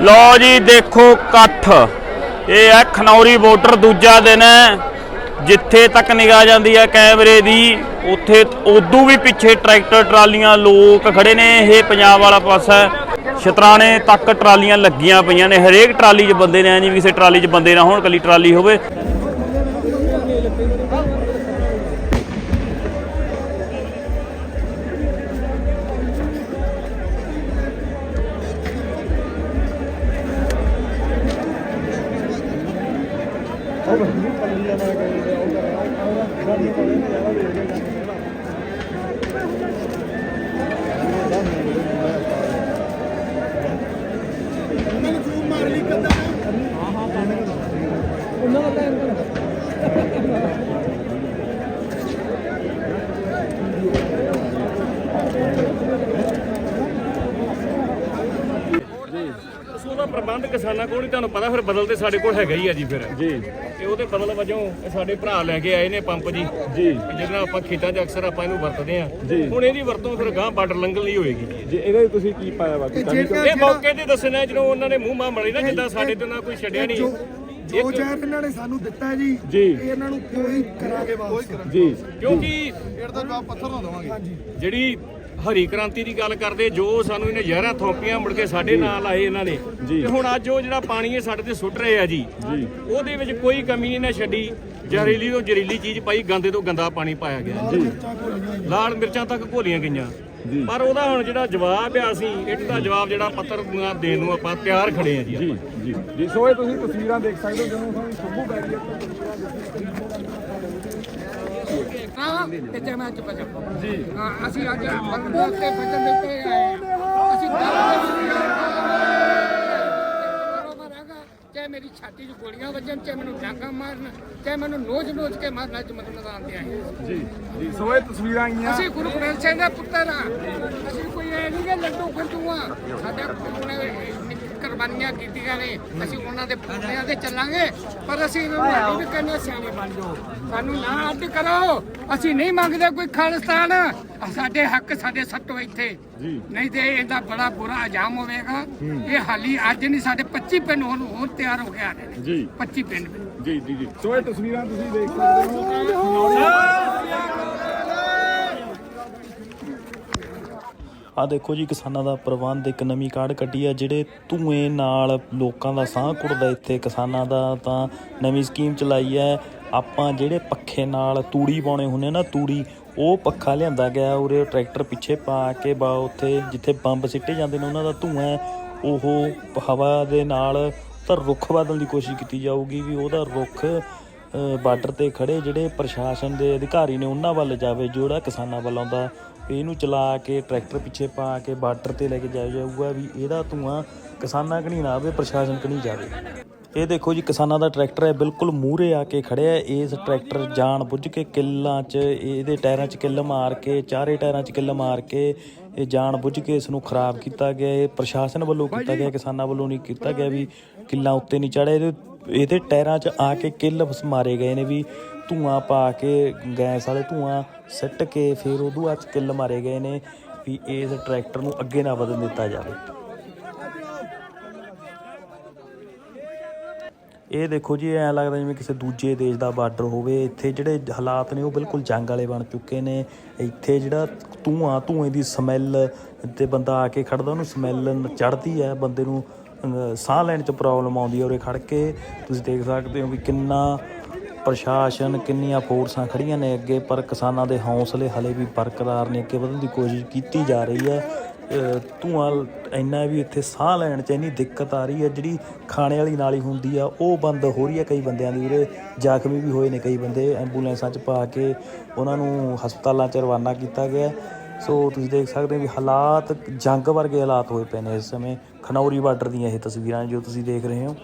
ਲਓ ਜੀ, ਦੇਖੋ ਇਕੱਠ। ਇਹ ਹੈ ਖਨੌਰੀ ਬਾਰਡਰ, ਦੂਜਾ ਦਿਨ ਹੈ, ਜਿੱਥੇ ਤੱਕ ਨਿਗਾਹ ਜਾਂਦੀ ਹੈ ਕੈਮਰੇ ਦੀ, ਉੱਥੇ ਉਦੋਂ ਵੀ ਪਿੱਛੇ ਟਰੈਕਟਰ, ਟਰਾਲੀਆਂ, ਲੋਕ ਖੜੇ ਨੇ, ਇਹ ਪੰਜਾਬ ਵਾਲਾ ਪਾਸਾ ਸ਼ਤਰਾਣੇ ਤੱਕ ਟਰਾਲੀਆਂ ਲੱਗੀਆਂ ਪਈਆਂ ਨੇ, ਹਰੇਕ ਟਰਾਲੀ 'ਚ ਬੰਦੇ ਨੇ, ਐ ਨਹੀਂ ਕਿਸੇ ਟਰਾਲੀ 'ਚ ਬੰਦੇ ਨਾ ਹੋਣ ਕੱਲੀ ਟਰਾਲੀ ਹੋਵੇ। Please. ਉਹਦਾ ਪ੍ਰਬੰਧ ਕਿਸਾਨਾਂ ਕੋਲ ਨਹੀਂ ਤੁਹਾਨੂੰ ਪਤਾ ਫਿਰ ਬਦਲ ਤੇ ਸਾਡੇ ਕੋਲ ਹੈਗਾ ਹੀ ਆ ਜੀ ਫਿਰ। ਜੀ। ਤੇ ਉਹਦੇ ਬਦਲ ਵਜੋਂ ਇਹ ਸਾਡੇ ਭਰਾ ਲੈ ਕੇ ਆਏ ਨੇ ਪੰਪ ਜੀ। ਜੀ। ਜਿਹਦੇ ਨਾਲ ਆਪਾਂ ਖੇਤਾਂ 'ਚ ਅਕਸਰ ਆਪਾਂ ਇਹਨੂੰ ਵਰਤਦੇ ਆ ਜੀ। ਹੁਣ ਇਹਦੀ ਵਰਤੋਂ ਫਿਰ ਗਾਂ ਬਾਰਡਰ ਲੰਘਣ ਲਈ ਹੋਏਗੀ। ਜੀ ਜੀ ਇਹਦੇ ਤੁਸੀਂ ਕੀ ਪਾਇਆ ਵਾ? ਇਹ ਮੌਕੇ ਤੇ ਦੱਸਣਾ ਜਦੋਂ ਉਹਨਾਂ ਨੇ ਮੂੰਹ ਮਾਂ ਮੜੇ ਨਾ ਜਿੱਦਾਂ ਸਾਡੇ ਤੋਂ ਨਾ ਕੋਈ ਛੱਡਿਆ ਨਹੀਂ। ਜੋ ਜ਼ਹਿਰ ਇਹਨਾਂ ਨੇ ਸਾਨੂੰ ਦਿੱਤਾ ਜੀ ਜੀ। ਇਹ ਇਹਨਾਂ ਨੂੰ ਕੋਈ ਕਰਾਂਗੇ ਵਾਪਸ। ਜੀ। ਕਿਉਂਕਿ ਹਾਂਜੀ। ਜਿਹੜੀ ਹਰੀ ਕ੍ਰਾਂਤੀ ਦੀ ਗੱਲ ਕਰਦੇ ਜੋ ਸਾਨੂੰ ਇਹਨੇ ਜ਼ਹਿਰਾਂ ਥੋਪੀਆਂ ਮੁੜ ਕੇ ਸਾਡੇ ਨਾਲ ਆਏ ਇਹਨਾਂ ਨੇ। ਤੇ ਹੁਣ ਅੱਜ ਉਹ ਜਿਹੜਾ ਪਾਣੀ ਇਹ ਸਾਡੇ ਤੇ ਸੁੱਟ ਰਹੇ ਆ ਜੀ ਉਹਦੇ ਵਿੱਚ ਕੋਈ ਕਮੀ ਨਹੀਂ ਨਾ ਛੱਡੀ। ਜ਼ਹਿਰੀਲੀ ਤੋਂ ਜ਼ਹਿਰੀਲੀ ਚੀਜ਼ ਪਾਈ ਗੰਦੇ ਤੋਂ ਗੰਦਾ ਪਾਣੀ ਪਾਇਆ ਗਿਆ। ਜੀ। ਲਾਲ ਮਿਰਚਾਂ ਤੱਕ ਘੋਲੀਆਂ ਗਈਆਂ। ਪਰ ਉਹਦਾ ਹੁਣ ਜਿਹੜਾ ਜਵਾਬ ਆ ਅਸੀਂ ਇੱਟ ਦਾ ਜਵਾਬ ਜਿਹੜਾ ਪੱਤਰ ਦੇਣ ਨੂੰ ਆਪਾਂ ਤਿਆਰ ਖੜੇ ਆ ਜੀ ਜੀ ਜੀ। ਸੋ ਇਹ ਤੁਸੀਂ ਤਸਵੀਰਾਂ ਦੇਖ ਸਕਦੇ ਹੋ ਜਦੋਂ ਤੁਹਾਨੂੰ ਸ਼ੰਭੂ ਬੈਰੀਅਰ ਹਾਂ ਤੇ ਤੇ ਮੈਂ ਚੁੱਪ ਜਾ। ਜੀ ਅਸੀਂ ਅੱਜ ਬੰਦੇ ਤੇ ਬਚਨ ਦੇ ਕੇ ਆਏ ਹਾਂ। ਅਸੀਂ ਚਾਹੇ ਮੇਰੀ ਛਾਤੀ 'ਚ ਗੋਲੀਆਂ ਵੱਜਣ ਚਾਹੇ ਮੈਨੂੰ ਡਾਂਗਾ ਮਾਰਨ ਚਾਹੇ ਮੈਨੂੰ ਨੋਚ ਨੋਚ ਕੇ ਮਾਰਨਾ ਚ ਮਤਲਬ ਮੈਦਾਨ ਤੇ ਆਏ ਹਾਂ। ਜੀ ਜੀ ਸੋ ਇਹ ਤਸਵੀਰਾਂ ਆਈਆਂ। ਅਸੀਂ ਗੁਰੂ ਗ੍ਰੰਥ ਸਾਹਿਬ ਦੇ ਪੁੱਤਰ ਆ ਅਸੀਂ ਕੋਈ ਇਹ ਨਹੀਂ ਕਿ ਲੱਡੂ ਖੰਡੂ ਆ ਸਾਡੇ ਉਹਨਾਂ ਨੇ ਕੁਰਬਾਨੀਆਂ ਕੀਤੀਆਂ ਨੇ। ਅਸੀਂ ਉਹਨਾਂ ਦੇ ਪੁੱਤਿਆਂ ਤੇ ਚੱਲਾਂਗੇ ਪਰ ਅਸੀਂ ਇਹਨਾਂ ਨੂੰ ਵੀ ਕਹਿੰਦੇ ਸਿਆਣੇ ਬਣ ਜਾਓ। ਸਾਨੂੰ ਨਾ ਅੱਡ ਕਰੋ। ਅਸੀਂ ਨਹੀਂ ਮੰਗਦੇ ਕੋਈ ਖਾਲਿਸਤਾਨ। ਸਾਡੇ ਹੱਕ ਸਾਡੇ ਸੱਟੋ ਇੱਥੇ। ਨਹੀਂ ਤੇ ਇਹਦਾ ਬੜਾ ਬੁਰਾ ਅੰਜਾਮ ਹੋਵੇਗਾ। ਇਹ ਹਾਲੀ ਅੱਜ ਨਹੀਂ ਸਾਡੇ 25 ਪਿੰਡ ਹੁਣ ਹੋਰ ਤਿਆਰ ਹੋ ਕੇ ਆ ਰਹੇ ਨੇ। ਜੀ। 25 ਪਿੰਡ। ਜੀ ਜੀ ਜੀ। ਸੋ ਇਹ ਤਸਵੀਰਾਂ ਤੁਸੀਂ ਦੇਖ ਸਕਦੇ ਹੋ। ਆ ਦੇਖੋ ਜੀ ਕਿਸਾਨਾਂ ਦਾ ਪ੍ਰਬੰਧ ਇੱਕ ਨਵੀਂ ਕਾਢ ਕੱਢੀ ਆ ਜਿਹੜੇ ਧੂਏ ਨਾਲ ਲੋਕਾਂ ਦਾ ਸਾਹ ਕੁੜਦਾ ਇੱਥੇ। ਕਿਸਾਨਾਂ ਦਾ ਤਾਂ ਨਵੀਂ ਸਕੀਮ ਚਲਾਈ ਹੈ। ਆਪਾਂ ਜਿਹੜੇ ਪੱਖੇ ਨਾਲ ਤੂੜੀ ਪਾਉਣੇ ਹੁੰਦੇ ਨਾ ਤੂੜੀ ਉਹ ਪੱਖਾ ਲਿਆਂਦਾ ਗਿਆ ਉਰੇ ਟਰੈਕਟਰ ਪਿੱਛੇ ਪਾ ਕੇ ਬਾ ਉੱਥੇ ਜਿੱਥੇ ਬੰਬ ਸਿੱਟੇ ਜਾਂਦੇ ਨੇ ਉਹਨਾਂ ਦਾ ਧੂਆਂ ਉਹ ਹਵਾ ਦੇ ਨਾਲ ਤਾਂ ਰੁੱਖ ਬਦਲਣ ਦੀ ਕੋਸ਼ਿਸ਼ ਕੀਤੀ ਜਾਊਗੀ ਵੀ ਉਹਦਾ ਰੁੱਖ ਅ, ਬਾਰਡਰ ਤੇ ਖੜੇ ਜਿਹੜੇ ਪ੍ਰਸ਼ਾਸਨ ਦੇ ਅਧਿਕਾਰੀ ਨੇ ਉਹਨਾਂ ਵੱਲ ਜਾਵੇ ਜਿਹੜਾ ਕਿਸਾਨਾਂ ਵੱਲ ਆਉਂਦਾ ਵੀ ਇਹਨੂੰ ਚਲਾ ਕੇ ਟਰੈਕਟਰ ਪਿੱਛੇ ਪਾ ਕੇ ਬਾਰਡਰ ਤੇ ਲੈ ਕੇ ਜਾਇਆ ਜਾਊਗਾ ਵੀ ਇਹਦਾ ਧੂਆਂ ਕਿਸਾਨਾਂ ਕਣੀ ਨਾ ਆਵੇ, ਪ੍ਰਸ਼ਾਸਨ ਕਣੀ ਜਾਵੇ। ਇਹ ਦੇਖੋ ਜੀ, ਕਿਸਾਨਾਂ ਦਾ ਟਰੈਕਟਰ ਹੈ, ਬਿਲਕੁਲ ਮੂਹਰੇ ਆ ਕੇ ਖੜਿਆ ਹੈ। ਇਸ ਟਰੈਕਟਰ ਜਾਣ ਬੁੱਝ ਕੇ ਕਿੱਲਾਂ 'ਚ, ਇਹਦੇ ਟਾਇਰਾਂ 'ਚ ਕਿੱਲ ਮਾਰ ਕੇ, ਚਾਰੇ ਟਾਇਰਾਂ 'ਚ ਕਿੱਲ ਮਾਰ ਕੇ, ਇਹ ਜਾਣ ਬੁੱਝ ਕੇ ਇਸ ਨੂੰ ਖਰਾਬ ਕੀਤਾ ਗਿਆ। ਇਹ ਪ੍ਰਸ਼ਾਸਨ ਵੱਲੋਂ ਕੀਤਾ ਗਿਆ, ਕਿਸਾਨਾਂ ਵੱਲੋਂ ਨਹੀਂ ਕੀਤਾ ਗਿਆ ਵੀ ਕਿੱਲਾਂ ਉੱਤੇ ਨਹੀਂ ਚੜ੍ਹੇ ਇਹਦੇ ਇਹਦੇ ਟਾਇਰਾਂ 'ਚ ਆ ਕੇ ਕਿੱਲ ਮਾਰੇ ਗਏ ਨੇ ਵੀ ਧੂਆਂ ਪਾ ਕੇ, ਗੈਸ ਵਾਲੇ ਧੂਆਂ ਸਿੱਟ ਕੇ, ਫਿਰ ਉਦੋਂ ਬਾਅਦ 'ਚ ਕਿੱਲ ਮਾਰੇ ਗਏ ਨੇ ਵੀ ਇਸ ਟਰੈਕਟਰ ਨੂੰ ਅੱਗੇ ਨਾ ਵਧਣ ਦਿੱਤਾ ਜਾਵੇ। ਇਹ ਦੇਖੋ ਜੀ, ਐ ਲੱਗਦਾ ਜਿਵੇਂ ਕਿਸੇ ਦੂਜੇ ਦੇਸ਼ ਦਾ ਬਾਰਡਰ ਹੋਵੇ। ਇੱਥੇ ਜਿਹੜੇ ਹਾਲਾਤ ਨੇ, ਉਹ ਬਿਲਕੁਲ ਜੰਗ ਵਾਲੇ ਬਣ ਚੁੱਕੇ ਨੇ। ਇੱਥੇ ਜਿਹੜਾ ਧੂਆਂ, ਧੂਏ ਦੀ ਸਮੈਲ ਤੇ ਬੰਦਾ ਆ ਕੇ ਖੜਦਾ, ਉਹਨੂੰ ਸਮੈਲ ਚੜਦੀ ਹੈ। ਬੰਦੇ ਨੂੰ ਸਾਹ ਲੈਣ 'ਚ ਪ੍ਰੋਬਲਮ ਆਉਂਦੀ ਹੈ ਉਰੇ ਖੜ ਕੇ। ਤੁਸੀਂ ਦੇਖ ਸਕਦੇ ਹੋ ਵੀ ਕਿੰਨਾ ਪ੍ਰਸ਼ਾਸਨ, ਕਿੰਨੀਆਂ ਫੋਰਸਾਂ ਖੜੀਆਂ ਨੇ ਅੱਗੇ, ਪਰ ਕਿਸਾਨਾਂ ਦੇ ਹੌਸਲੇ ਹਲੇ ਵੀ ਬਰਕਰਾਰ ਨੇ ਅੱਗੇ ਵਧਣ ਦੀ ਕੋਸ਼ਿਸ਼ ਕੀਤੀ ਜਾ ਰਹੀ ਹੈ। ਧੂਆਂ ਇੰਨਾ ਵੀ ਇੱਥੇ ਸਾਹ ਲੈਣ 'ਚ ਇੰਨੀ ਦਿੱਕਤ ਆ ਰਹੀ ਹੈ, ਜਿਹੜੀ ਖਾਣੇ ਵਾਲੀ ਨਾਲੀ ਹੁੰਦੀ ਆ, ਉਹ ਬੰਦ ਹੋ ਰਹੀ ਹੈ ਕਈ ਬੰਦਿਆਂ ਦੀ ਉਰੇ ਜ਼ਖਮੀ ਵੀ ਹੋਏ ਨੇ ਕਈ ਬੰਦੇ, ਐਂਬੂਲੈਂਸਾਂ 'ਚ ਪਾ ਕੇ ਉਹਨਾਂ ਨੂੰ ਹਸਪਤਾਲਾਂ 'ਚ ਰਵਾਨਾ ਕੀਤਾ ਗਿਆ। ਸੋ ਤੁਸੀਂ ਦੇਖ ਸਕਦੇ ਹੋ ਵੀ ਹਾਲਾਤ ਜੰਗ ਵਰਗੇ ਹਾਲਾਤ ਹੋਏ ਪਏ ਨੇ ਇਸ ਸਮੇਂ। ਖਨੌਰੀ ਬਾਰਡਰ ਦੀਆਂ ਇਹ ਤਸਵੀਰਾਂ ਜੋ ਤੁਸੀਂ ਦੇਖ ਰਹੇ ਹੋ।